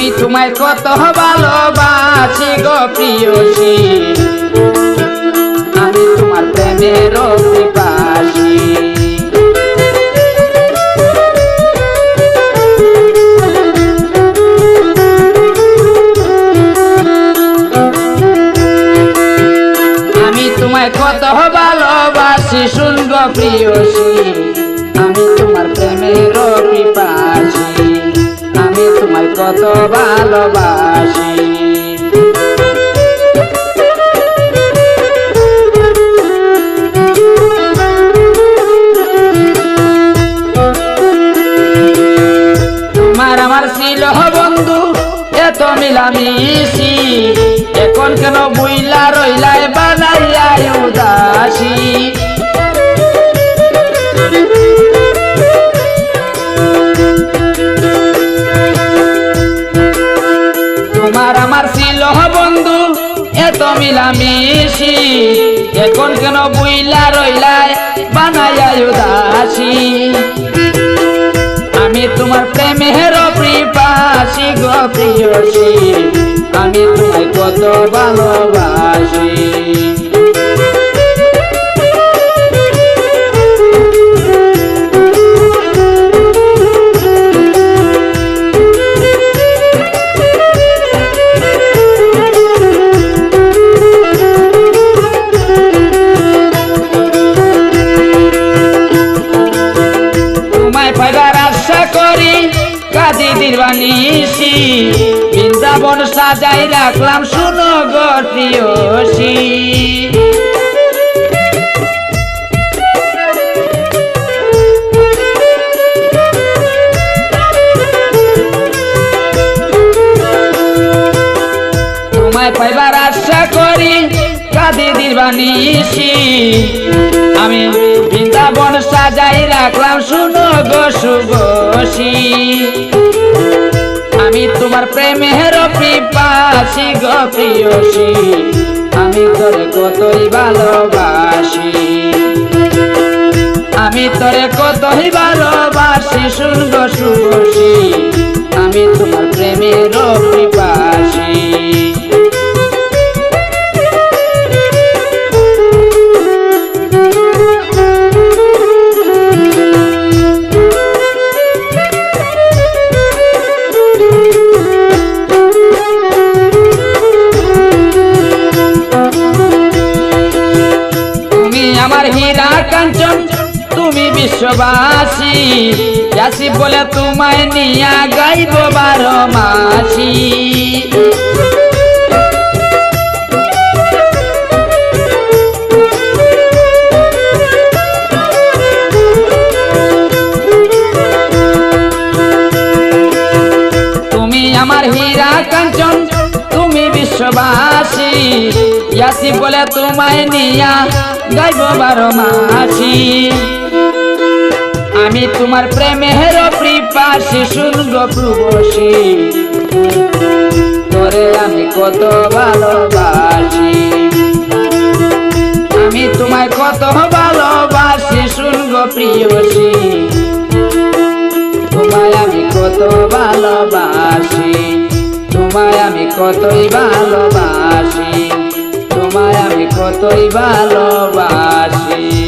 আমি তোমায় কত ভালোবাসি গো প্রিয়সী আমি তোমার প্রেমের পিপাসী আমি তোমায় কত ভালোবাসি, শুনব প্রিয়সী আমি তোমার প্রেমের পিপাসী তোমায় কত ভালোবাসি। তোমার আমার ছিল বন্ধু এত মিলামিশি। এখন কেন বুইলা রইলাই বানাইয়া উদাসী মিলামিশি। এখন কেন বুইলা রইলাই? বানাইয়া দাসি আমি তোমার প্রেমের প্রিপাসি গো প্রিয়সী। আমি তোমায় কত ভালোবাসি। কাজী দিবানিসি বৃন্দাবন সাজাই রাখলাম শুনো গো দিবানিসি আমি বৃন্দাবন সাজাই রাখলাম, শুনো গো সুগসি আমি তোমার প্রেমের পিপাসি গো প্রিয়সী আমি তোরে কতই ভালোবাসি। আমি তোরে কতই ভালোবাসি শুনব সুগসি আমি তোমার প্রেমের কাঞ্চন তুমি বিশ্ববাসী। যাসি বলে তোমায় নিয়া গাইব বারো মাসি। বিশ্ববাসী ইয়াসি বলে তোমায় নিয়া গাইব বারো মাসি আমি তোমার প্রেমের প্রিপাসী শুনব প্রবসী। তোরে আমি কত ভালোবাসি। আমি তোমায় কত ভালোবাসি শুনব প্রিয়সী তোমায় আমি কত ভালোবাসি। তোমায় আমি কতই ভালোবাসি তোমায় আমি কতই ভালোবাসি।